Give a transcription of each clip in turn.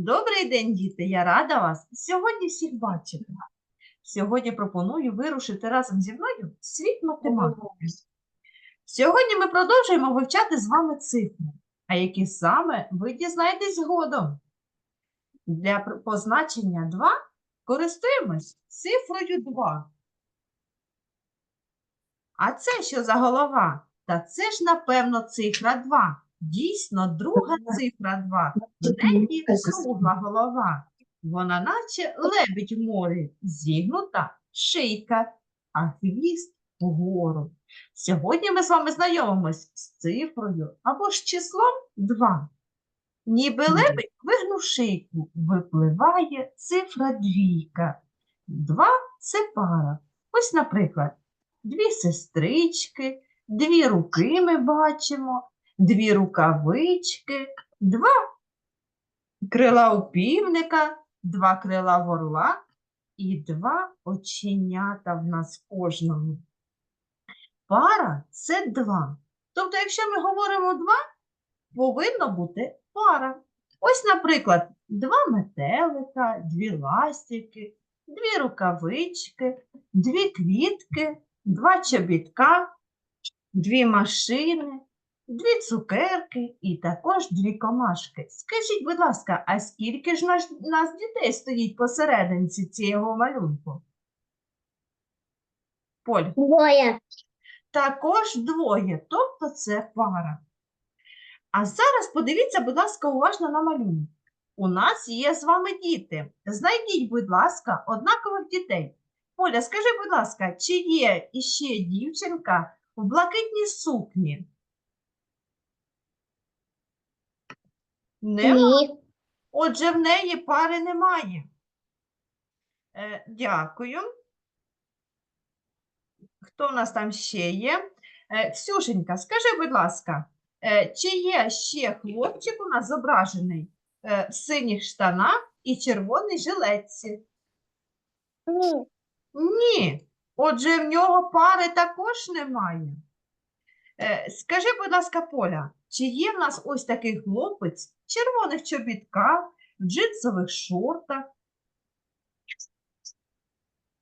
Добрий день, діти! Я рада вас сьогодні всіх бачити. Сьогодні пропоную вирушити разом зі мною в світ математики. Сьогодні ми продовжуємо вивчати з вами цифри, а які саме ви дізнаєтесь згодом. Для позначення 2 користуємось цифрою 2. А це що за голова? Та це ж, напевно, цифра 2. Дійсно, друга цифра 2. В неї кругла голова. Вона наче лебідь в морі, зігнута шийка, а хвіст вгору. Сьогодні ми з вами знайомимось з цифрою або ж числом 2. Ніби лебедь, вигнув шийку, випливає цифра двійка. Два – це пара. Ось, наприклад, дві сестрички, дві руки ми бачимо, дві рукавички, два крила у півника, два крила в орла і два оченята в нас кожному. Пара – це два. Тобто, якщо ми говоримо два, повинно бути пара. Ось, наприклад, два метелика, дві ластівки, дві рукавички, дві квітки, два чобітка, дві машини, дві цукерки і також дві комашки. Скажіть, будь ласка, а скільки ж наш, нас дітей стоїть посерединці цього малюнку? Поль, Двоє. також двоє, тобто це пара. А зараз подивіться, будь ласка, уважно на малюнок. У нас є з вами діти. Знайдіть, будь ласка, однакових дітей. Поля, скажи, будь ласка, чи є іще дівчинка в блакитній сукні? Нема. Ні. Отже, в неї пари немає. Е, дякую. Хто в нас там ще є? Е, Ксюшенька, скажи, будь ласка, е, чи є ще хлопчик у нас зображений е, в синіх штанах і червоній жилетці? Ні. Ні. Отже, в нього пари також немає. Е, Скажи, будь ласка, Поля, чи є в нас ось такий хлопець в червоних чобітках, в джинсових шортах?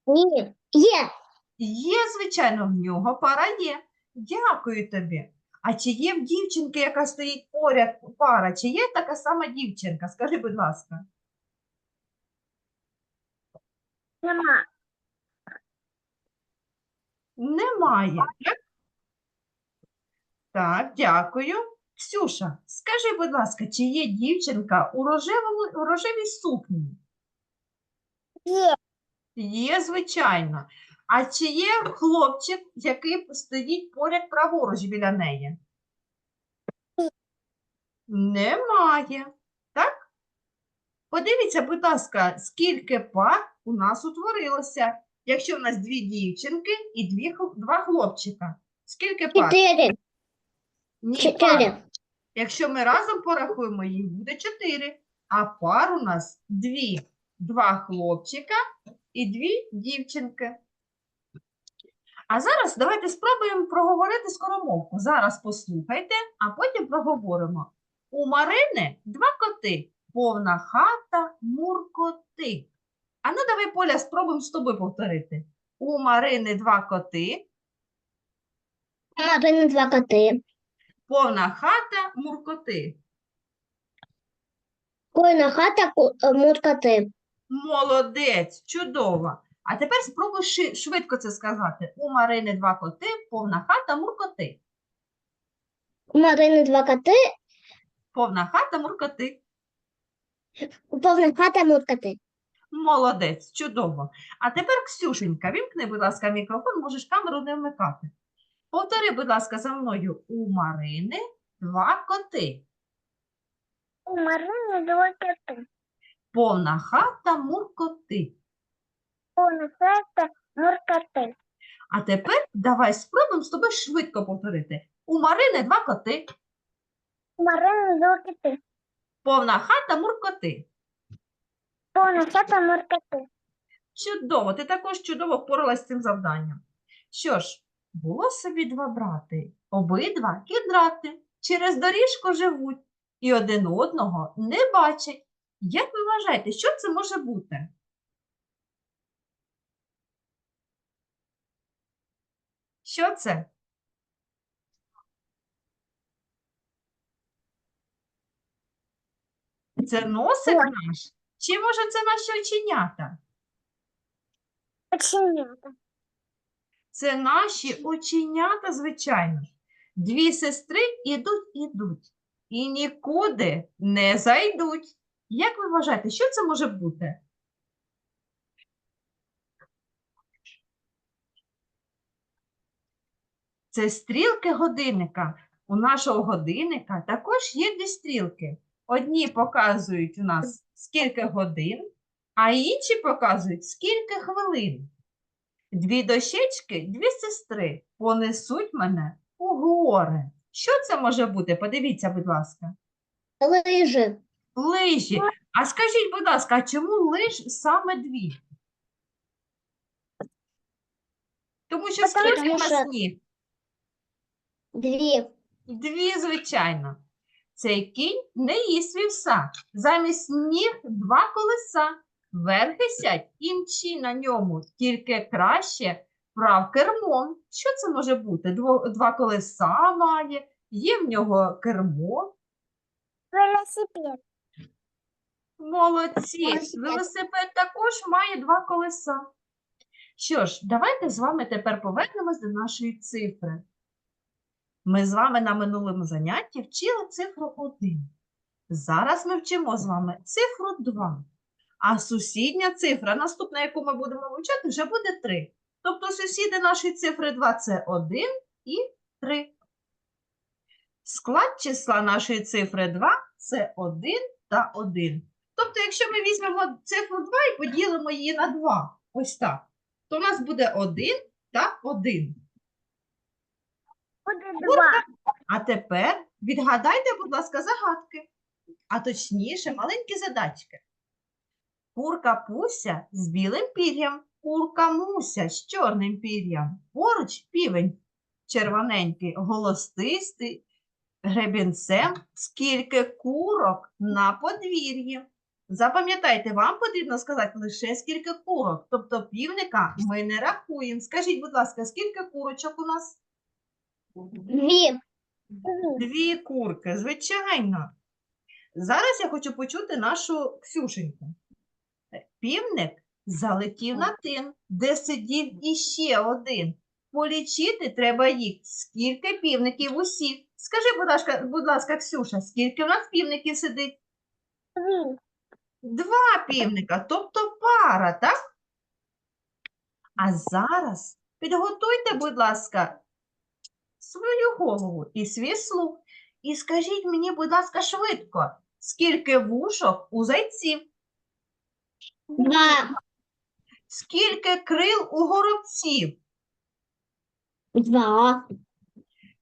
Ні. Є. Є, звичайно, в нього пара є. Дякую тобі. А чи є в дівчинки, яка стоїть поряд пара? Чи є така сама дівчинка? Скажи, будь ласка. Нема. Немає. Так, так дякую. Ксюша, скажи, будь ласка, чи є дівчинка у рожевому, у рожевій сукні? Є. Є, звичайно. А чи є хлопчик, який стоїть поряд праворуч біля неї? Немає. Так? Подивіться, будь ласка, скільки пар у нас утворилося, якщо в нас дві дівчинки і дві, хл- два хлопчика. Скільки пар? Чотири. Ні, пар. Якщо ми разом порахуємо, їх буде чотири. А пар у нас дві. Два хлопчика і дві дівчинки. А зараз давайте спробуємо проговорити скоромовку. Зараз послухайте, а потім проговоримо. У Марини два коти, повна хата, муркоти. А ну давай, Поля, спробуємо з тобою повторити. У Марини два коти, Марини два коти. Повна хата, муркоти. Койна хата, е, муркоти. Молодець, чудово. А тепер спробуй швидко це сказати. У Марини два коти, повна хата, муркоти. У Марини два коти. Повна хата, муркоти. Повна хата, муркоти. Молодець, чудово. А тепер, Ксюшенька, вімкни, будь ласка, мікрофон, можеш камеру не вмикати. Повтори, будь ласка, за мною. У Марини два коти. У Марини два коти. Повна хата, муркоти. Повна хата, муркоти. А тепер давай спробуємо з тобою швидко повторити. У Марини два коти. У Марини два коти. Повна хата, муркоти. Повна хата, муркоти. Чудово, ти також чудово впоралась з цим завданням. Що ж, було собі два брати, обидва кідрати, через доріжку живуть і один одного не бачать. Як ви вважаєте, що це може бути? Що це? Це носик наш? Чи може це наші оченята? Оченята. Це наші оченята, звичайно. Дві сестри ідуть, ідуть і нікуди не зайдуть. Як ви вважаєте, що це може бути? Це стрілки годинника. У нашого годинника також є дві стрілки. Одні показують у нас скільки годин, а інші показують скільки хвилин. Дві дощечки, дві сестри понесуть мене у гори. Що це може бути? Подивіться, будь ласка. Лыжи. Лижі. А скажіть, будь ласка, а чому лиж саме дві? Тому що скільки на що- сніг? Две. Дві, звичайно. Цей кінь не їсть вівса. Замість ніг два колеса. Верхи сядь і мчи на ньому, тільки краще прав кермом. Що це може бути? Дво, два колеса має, є в нього кермо. Велосипед. Молодці. Велосипед. Велосипед також має два колеса. Що ж, давайте з вами тепер повернемось до нашої цифри. Ми з вами на минулому занятті вчили цифру 1. Зараз ми вчимо з вами цифру 2. А сусідня цифра, наступна, яку ми будемо вивчати, вже буде 3. Тобто сусіди нашої цифри 2 це 1 і 3. Склад числа нашої цифри 2 це 1 та 1. Тобто, якщо ми візьмемо цифру 2 і поділимо її на 2, ось так, то у нас буде 1 та 1. Будет два. А тепер відгадайте, будь ласка, загадки, а точніше, маленькі задачки. Курка Пуся з білим пір'ям, курка Муся з чорним пір'ям. Поруч півень червоненький, голосистий, гребінцем, скільки курок на подвір'ї. Запам'ятайте, вам потрібно сказати лише скільки курок, тобто півника ми не рахуємо. Скажіть, будь ласка, скільки курочок у нас? Две. Дві курки, звичайно. Зараз я хочу почути нашу Ксюшеньку. Півник залетів на тин, де сидів іще один. Полічити треба їх. Скільки півників усіх? Скажи, будь ласка, будь ласка, Ксюша, скільки в нас півників сидить? Два півника, тобто пара, так? А зараз підготуйте, будь ласка, свою голову і свій слух. І скажіть мені, будь ласка, швидко, скільки вушок у зайців, Два. скільки крил у горобців, Два.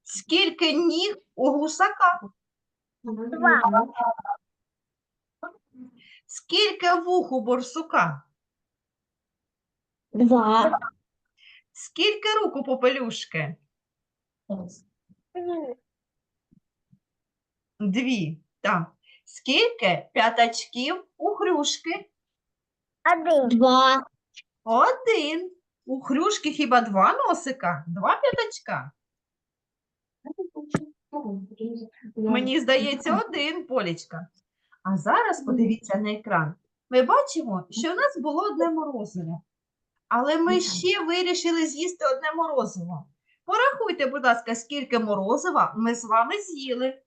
скільки ніг у гусака, Два. скільки вух у борсука, Два. скільки рук у попелюшки? Дві. Так. Скільки п'ятачків у хрюшки? Один. Два. Один. У хрюшки хіба два носика? Два п'ятачка? Мені здається, один, Полічка. А зараз подивіться на екран. Ми бачимо, що в нас було одне морозиво. Але ми ще вирішили з'їсти одне морозиво. Порахуйте, будь ласка, скільки морозива ми з вами з'їли.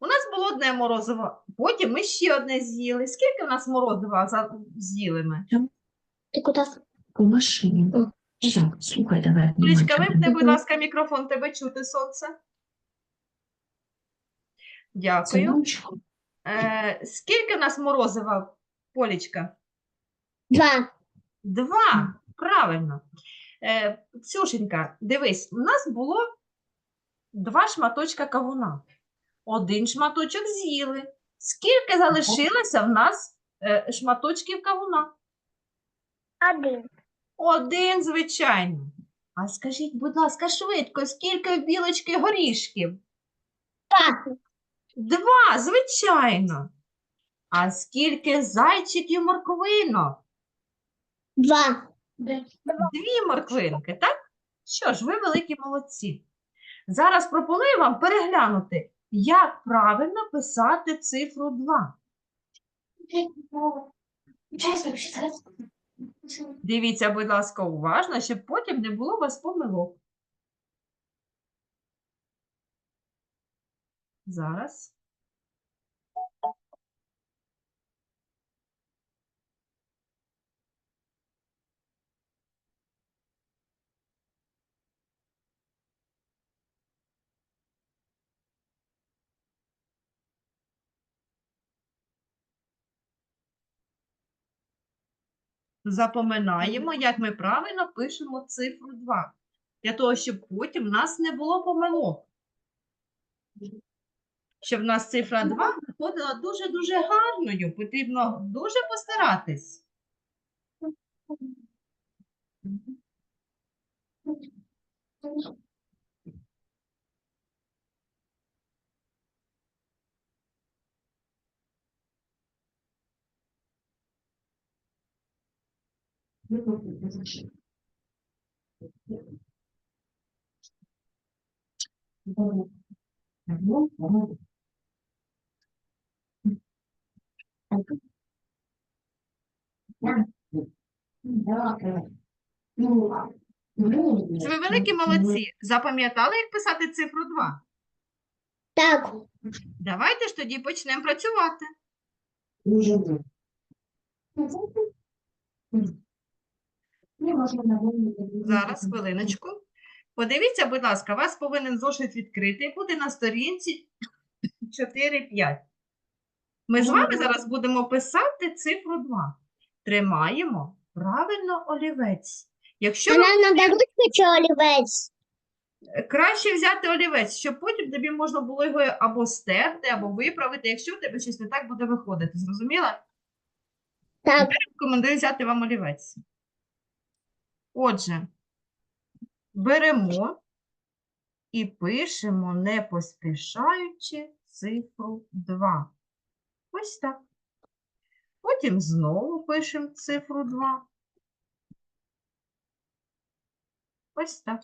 У нас було одне морозиво, потім ми ще одне з'їли. Скільки в нас морозива за- з'їли ми? Ты куда? У машині. Так, слухай, давай. Внимательно. вимкни, будь ласка, мікрофон, тебе чути, сонце. Дякую. Синочку, Е, скільки в нас морозива, Полічка? Два. Два. Правильно. Е, Ксюшенька, дивись, у нас було два шматочка кавуна. Один шматочок з'їли. Скільки залишилося в нас е, шматочків кавуна? Один. Один, звичайно. А скажіть, будь ласка, швидко, скільки в білочки горішків? Так. Два, звичайно. А скільки зайчиків морквинок? Два. Дві морквинки, так? Що ж, ви великі молодці. Зараз пропоную вам переглянути, як правильно писати цифру 2. Дивіться, будь ласка, уважно, щоб потім не було вас помилок. Зараз. Запоминаємо, як ми правильно пишемо цифру 2, для того, щоб потім в нас не було помилок. Щоб в нас цифра 2 виходила дуже-дуже гарною, потрібно дуже постаратись. Це ви великі молодці. Запам'ятали, як писати цифру 2? Так. Давайте ж тоді почнемо працювати. Зараз, хвилиночку. Подивіться, будь ласка, у вас повинен зошит відкритий бути на сторінці 4-5. Ми з вами зараз будемо писати цифру 2. Тримаємо правильно олівець. Якщо надо чи олівець? краще взяти олівець, щоб потім тобі можна було його або стерти, або виправити, якщо в тебе щось не так буде виходити. Зрозуміла? Так. Рекомендую взяти вам олівець. Отже, беремо і пишемо, не поспішаючи, цифру 2. Ось так. Потім знову пишемо цифру 2. Ось так.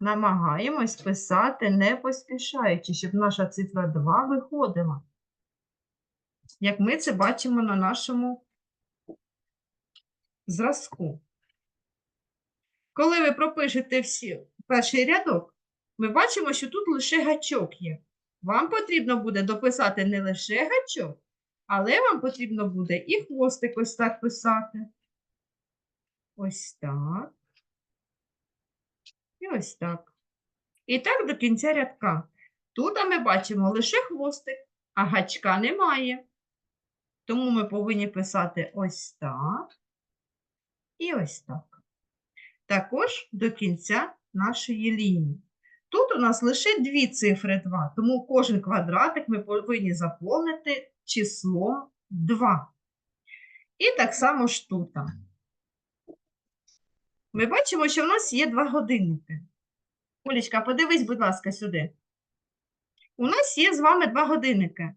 Намагаємось писати не поспішаючи, щоб наша цифра 2 виходила як ми це бачимо на нашому зразку. Коли ви пропишете всі перший рядок, ми бачимо, що тут лише гачок є. Вам потрібно буде дописати не лише гачок, але вам потрібно буде і хвостик ось так писати. Ось так. І ось так. І так до кінця рядка. Тут ми бачимо лише хвостик, а гачка немає. Тому ми повинні писати ось так і ось так. Також до кінця нашої лінії. Тут у нас лише дві цифри 2, тому кожен квадратик ми повинні заповнити числом 2. І так само ж тут. Ми бачимо, що в нас є два годинники. Олічка, подивись, будь ласка, сюди. У нас є з вами два годинники.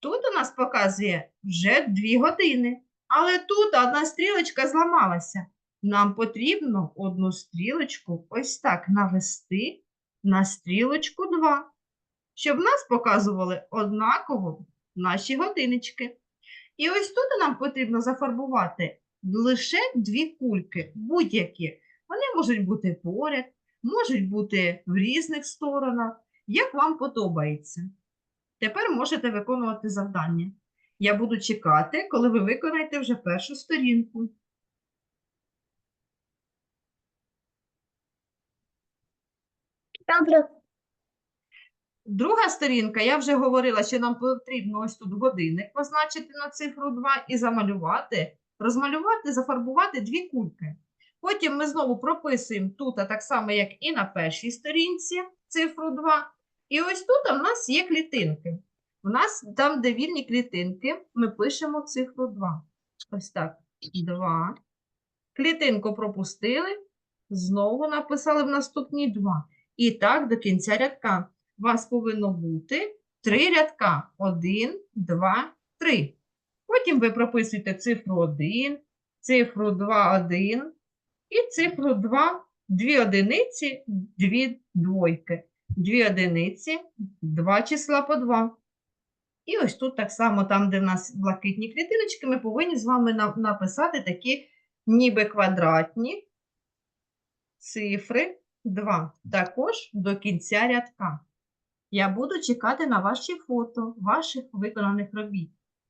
Тут у нас показує вже 2 години, але тут одна стрілочка зламалася. Нам потрібно одну стрілочку ось так навести на стрілочку 2, щоб нас показували однаково наші годиночки. І ось тут нам потрібно зафарбувати лише дві кульки, будь-які. Вони можуть бути поряд, можуть бути в різних сторонах, як вам подобається. Тепер можете виконувати завдання. Я буду чекати, коли ви виконаєте вже першу сторінку. Добре. Друга сторінка, я вже говорила, що нам потрібно ось тут годинник позначити на цифру 2 і замалювати, розмалювати, зафарбувати дві кульки. Потім ми знову прописуємо тут, а так само, як і на першій сторінці, цифру 2. І ось тут у нас є клітинки. У нас там, де вільні клітинки, ми пишемо цифру 2. Ось так. 2. Клітинку пропустили, знову написали в наступній 2. І так до кінця рядка. у вас повинно бути три рядка. Один, два, три. Потім ви прописуєте цифру 1, цифру 2, 1 і цифру 2, дві одиниці, дві двойки. Дві одиниці, два числа по два. І ось тут так само, там, де в нас блакитні клітиночки, ми повинні з вами написати такі ніби квадратні цифри 2. Також до кінця рядка. Я буду чекати на ваші фото, ваших виконаних робіт.